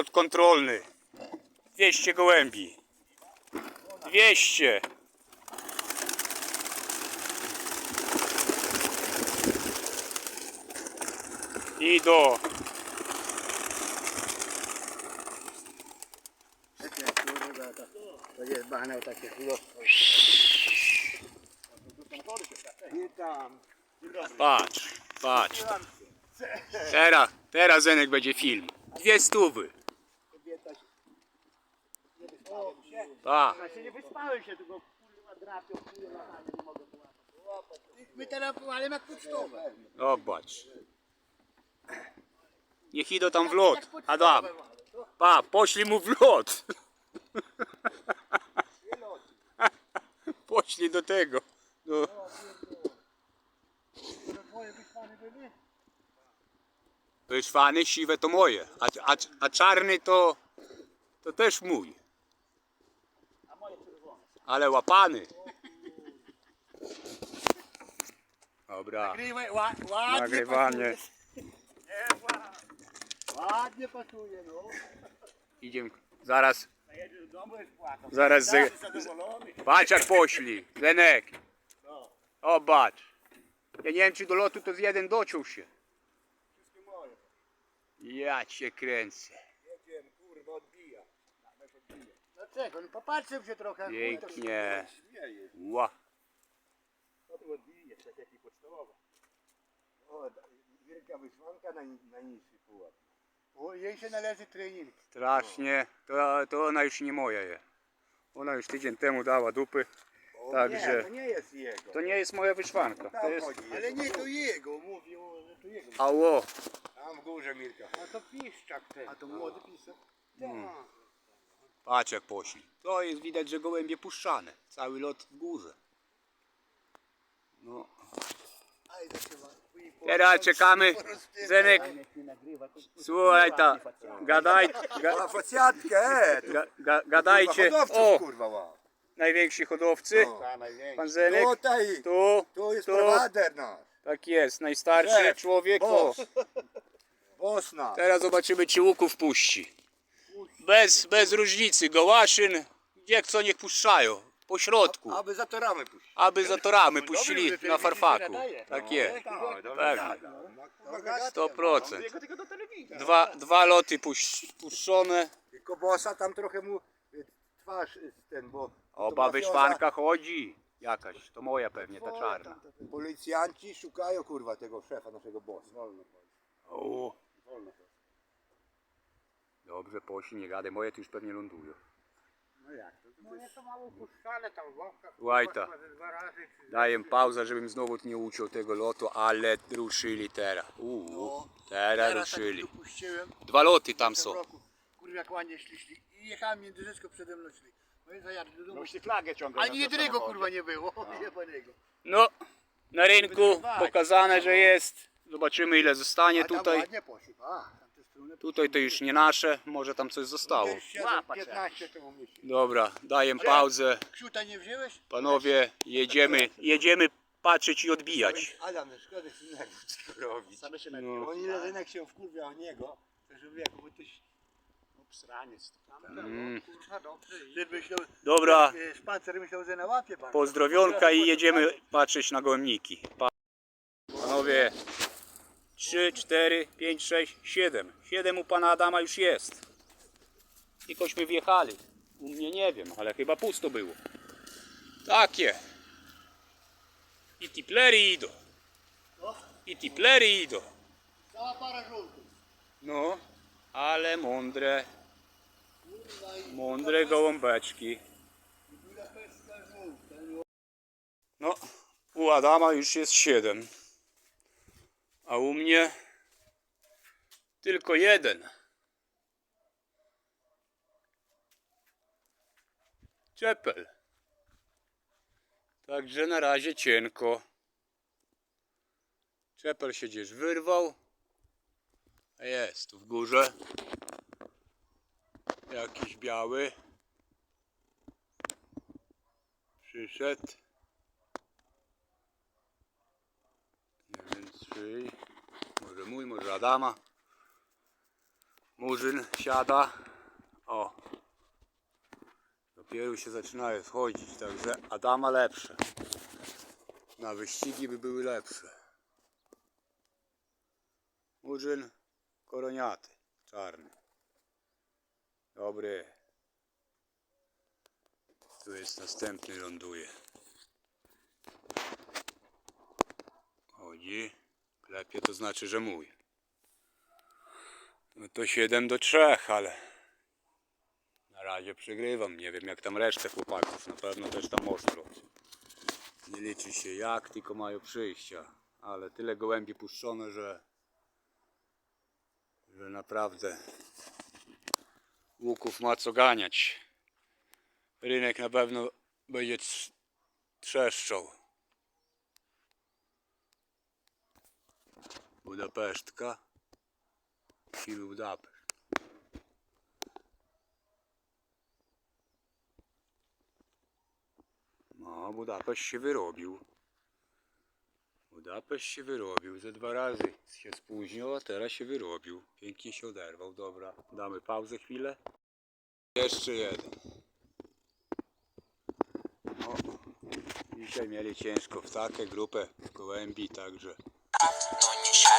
Lot kontrolny. 200 gołębi. 200. I do. Patrz, patrz. Teraz, teraz Zenek będzie film. Dwie stówy. Tak. Znaczy nie wyspałem się, tylko kurwa drapią, kurwa, nie mogę połapać. My teraz połałem jak pocztowe. Zobacz. Niech idą tam w lot. Adam. Pa, poślij mu w lot. Poślij do tego. Do... Jest fany, siwe to moje. A, a, a czarny to, to też mój. Ale łapany. Dobra. Nagrywaj, ła, ładnie Nagrywanie. pasuje. Nie, ła- Ładnie pasuje, no. Idziemy. Zaraz, Zajedziesz do domu, jest płakał. zaraz. Zadowolony. Patrz jak pośli. Zenek. No, Obacz. Ja nie wiem czy do lotu to z jeden dociął się. wszystkie moje. Ja cię kręcę. Jedziemy, kurwa, odbija. Nawet No czego, no popatrzył się trochę. Pięknie. Śmieje. Ła. Co tu odbije, tak jak i podstawowa. O, da- wielka wysłanka na, na niższy pułap. O, jej się należy trening. Strasznie. To, to ona już nie moja jest. Ona już tydzień temu dała dupy. O, Także- Nie, to nie jest jego. To nie jest moja wyszwanka. To Tam jest... chodzi, ale nie to jego, mówił, że to jego. Ało. Tam w górze Mirka. A to piszczak ten. A to młody piszczak? Tak. Patrz jak pośli. To jest widać, że gołębie puszczane. Cały lot w górze. No. Teraz czekamy. Zenek, słuchaj ta. Gadaj, ga, facjatkę, e, ga, ga, gadajcie. O, kurwa najwięksi hodowcy. No. Pan Zenek. Tutaj, Tu, tu jest tu. prowader nasz. tak jest, najstarszy Szef, człowiek. O, Boss. Boss nasz. teraz zobaczymy czy łuków puści. Bez, bez różnicy, gołaszyn, jak co niech puszczają. Po środku. Aby za to ramy puścić. Aby za toramy Dobry, puścili na farfaku. Tak jest. Tak, dobra. 100%. Jego tylko do telewizji. Dwa, dwa loty puś, puszczone. Tylko bossa tam trochę mu y, twarz y, ten, bo Oba to wyszwanka chodzi. Jakaś, to moja pewnie, ta czarna. mafioza- Policjanci szukają kurwa tego szefa naszego bossa. Wolno. O, Wolno. Dobrze, posi, nie gadaj, moje tu już pewnie lądują. No jak to? No nie to mało puszczane tam w łapkach. Łajta. Daję pauzę, żebym znowu nie uciął tego lotu, ale ruszyli teraz. Uuu, teraz Teraz tak ruszyli. puściłem. Dwa loty tam są. roku. Kurwa jak ładnie szliśmy. I jechałem między rzeczką przede mną szli. No i zajadę do domu. Noście flagę ciągle. Ani jednego kurwa nie było. Jebanego. No, na rynku pokazane, że jest. Zobaczymy ile zostanie tutaj. ładnie poszło. A, tam te struny Tutaj to już nie nasze, może tam coś zostało. Łapać 15 to umieści. Dobra, daję pauzę. Ksiuta nie wziąłeś? Panowie, jedziemy, jedziemy patrzeć i odbijać. Adam, no szkoda co robić. Same się No. On ile synek się wkurwia o niego, że wie, bo tyś Obsraniec. Mm. Kurwa dobrze. Myślał, Dobra, e, szpancer myślał, że na łapie pan. pozdrowionka i jedziemy patrzeć na gołębniki. Pa- Panowie, 3, 4, 5, 6, 7. 7 u pana Adama już jest. Jakośmy wjechali. U mnie nie wiem, ale chyba pusto było. Takie. I tiplery idą. I tiplery idą. Cała para. No, ale mądre, i mądre gołąbeczki. No, u Adama już jest 7. A u mnie tylko jeden. Czepel. Także na razie cienko. Czepel się gdzieś wyrwał. A jest tu w górze. Jakiś biały. Przyszedł. Nie wiem, czy mój, może Adama. Murzyn siada. O. Dopiero się zaczynają schodzić, także Adama lepsze. Na wyścigi by były lepsze. Murzyn koroniaty, czarny. Dobry. Tu jest następny, ląduje. Chodzi. Klepie to znaczy, że mój. No to 7 do 3, ale na razie przegrywam. Nie wiem jak tam resztę chłopaków. Na pewno też tam ostro. Nie liczy się jak, tylko mają przyjścia. Ale tyle gołębi puszczone, że że naprawdę łuków ma co ganiać. Rynek na pewno będzie trz- trzeszczał. Budapesztka. Siły Budapeszt. No, Budapeszt się wyrobił. Budapeszt się wyrobił. Ze dwa razy się spóźnił, a teraz się wyrobił. Pięknie się oderwał. Dobra, damy pauzę chwilę. Jeszcze jeden. O, dzisiaj mieli ciężko w takę grupę gołębi, także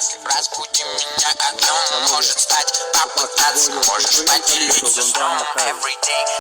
Если разбуди меня одну, может стать. Попытаться можешь поделиться сном Every day.